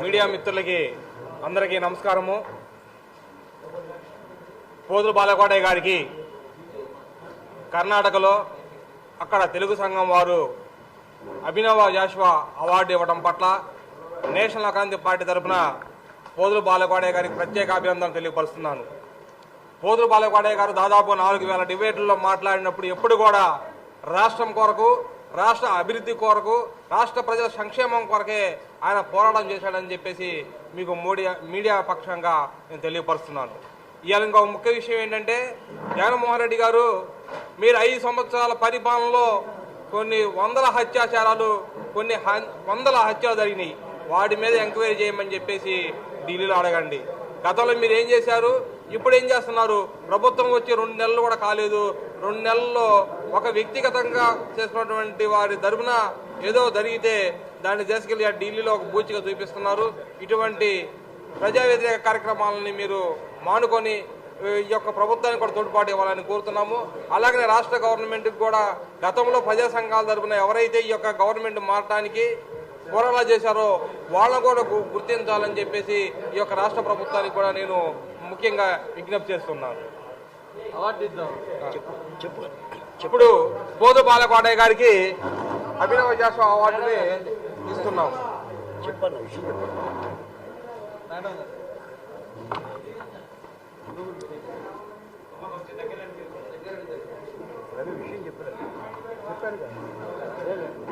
Media మిత్రులకి అందరికీ నమస్కారము. పోదులు బాలకోటయ్య గారికి కర్ణాటకలో అక్కడ తెలుగు సంఘం వారు అభినవ జాషువా అవార్డు ఇవ్వడం పట్ల నేషనల్ క్రాంతి పార్టీ తరఫున పోదులు బాలకోడయ్య గారికి ప్రత్యేక అభినందనలు తెలియపరుస్తున్నాను. పోదులు బాలకోడయ్య గారు దాదాపు నాలుగు వేల డిబేట్లలో మాట్లాడినప్పుడు ఎప్పుడు కూడా రాష్ట్రం కొరకు రాష్ట్ర అభివృద్ధి కొరకు రాష్ట్ర ప్రజల సంక్షేమం కొరకే ఆయన పోరాటం చేశాడని చెప్పేసి మీకు మీడియా మీడియా పక్షంగా నేను తెలియపరుస్తున్నాను. ఇవాళ ఇంకో ముఖ్య విషయం ఏంటంటే జగన్మోహన్ రెడ్డి గారు మీరు ఐదు సంవత్సరాల పరిపాలనలో కొన్ని వందల హత్యాచారాలు కొన్ని హన్- వందల హత్యలు జరిగినాయి. వాటి మీద ఎంక్వైరీ చేయమని చెప్పేసి ఢిల్లీలో అడగండి. గతంలో మీరు ఏం చేశారు? ఇప్పుడు ఏం చేస్తున్నారు? ప్రభుత్వం వచ్చి రెండు నెలలు కూడా కాలేదు. రెండు నెలల్లో ఒక వ్యక్తిగతంగా చేసుకున్నటువంటి వారి తరఫున ఏదో జరిగితే దాన్ని తీసుకెళ్ళి ఆ ఢిల్లీలో ఒక బూచిగా చూపిస్తున్నారు. ఇటువంటి ప్రజా వ్యతిరేక కార్యక్రమాలని మీరు మానుకొని ఈ యొక్క ప్రభుత్వానికి కూడా తోడ్పాటు ఇవ్వాలని కోరుతున్నాము. అలాగనే రాష్ట్ర గవర్నమెంట్కి కూడా గతంలో ప్రజా సంఘాల తరఫున ఎవరైతే ఈ యొక్క గవర్నమెంట్ మారటానికి పోరాటాలు చేశారో వాళ్ళను కూడా గుర్తించాలని చెప్పేసి ఈ యొక్క రాష్ట్ర ప్రభుత్వానికి కూడా నేను ముఖ్యంగా విజ్ఞప్తి చేస్తున్నాను. ఇప్పుడు బోధు బాలకోటయ్య గారికి అభినవ జాషువా అవార్డుని ఇస్తున్నాం. చెప్పండి విషయం చెప్పారు చెప్పాను కదా